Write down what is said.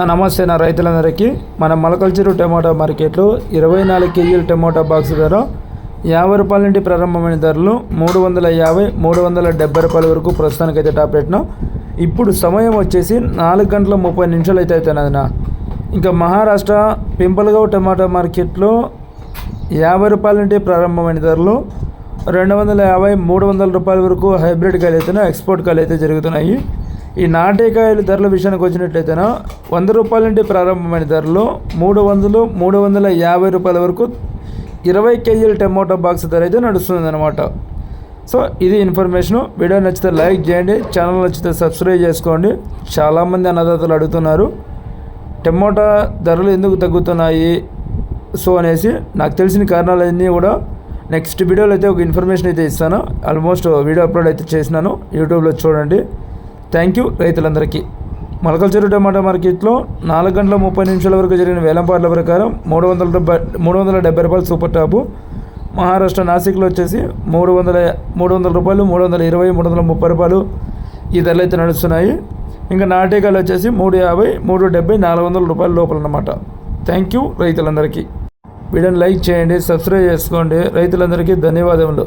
నా నమస్తే నా రైతులందరికీ. మన మొలకల్చెరు టమాటా మార్కెట్లో ఇరవై నాలుగు కేజీల టమాటా బాక్స్ ధర యాభై రూపాయల నుండి ప్రారంభమైన ధరలు మూడు వందల యాభై మూడు వందల డెబ్బై రూపాయల వరకు ప్రస్తుతానికైతే టాప్ రేట్ను. ఇప్పుడు సమయం వచ్చేసి నాలుగు గంటల ముప్పై నిమిషాలు అయితే అవుతున్నదినా ఇంకా మహారాష్ట్ర పింపల్గావ్ టమాటా మార్కెట్లో యాభై రూపాయల నుండి ప్రారంభమైన ధరలు రెండు వందల యాభై మూడు వందల రూపాయల వరకు హైబ్రిడ్ కాయలు అయితేనే ఎక్స్పోర్ట్ కాయలు అయితే జరుగుతున్నాయి. ఈ నాటేకాయల ధరల విషయానికి వచ్చినట్లయితేనా వంద రూపాయల నుండి ప్రారంభమైన ధరలు మూడు వందలు మూడు వందల యాభై రూపాయల వరకు ఇరవై కేజీల టమోటా బాక్స్ ధర అయితే నడుస్తుంది అనమాట సో ఇది ఇన్ఫర్మేషన్. వీడియో నచ్చితే లైక్ చేయండి ఛానల్ నచ్చితే సబ్స్క్రైబ్ చేసుకోండి. చాలామంది అన్నదాతలు అడుగుతున్నారు టమోటా ధరలు ఎందుకు తగ్గుతున్నాయి? సో అనేసి నాకు తెలిసిన కారణాలన్నీ కూడా నెక్స్ట్ వీడియోలో అయితే ఒక ఇన్ఫర్మేషన్ అయితే ఇస్తాను. ఆల్మోస్ట్ వీడియో అప్లోడ్ అయితే చేసినాను. యూట్యూబ్లో చూడండి. థ్యాంక్ యూ రైతులందరికీ. మొలకల్చెరు టమాటా మార్కెట్లో నాలుగు గంటల ముప్పై నిమిషాల వరకు జరిగిన వేలంపాట్ల ప్రకారం మూడు వందల డెబ్బై మూడు వందల డెబ్బై రూపాయలు సూపర్ టాపు. మహారాష్ట్ర నాసిక్లో వచ్చేసి మూడు వందల మూడు వందల రూపాయలు మూడు వందల ఇరవై మూడు వందల ముప్పై రూపాయలు ఈ ధరలు అయితే నడుస్తున్నాయి. ఇంకా నాటేకాలు వచ్చేసి మూడు యాభై మూడు డెబ్బై నాలుగు వందల రూపాయల లోపల అన్నమాట. థ్యాంక్ యూ రైతులందరికీ. వీడియోని లైక్ చేయండి సబ్స్క్రైబ్ చేసుకోండి. రైతులందరికీ ధన్యవాదములు.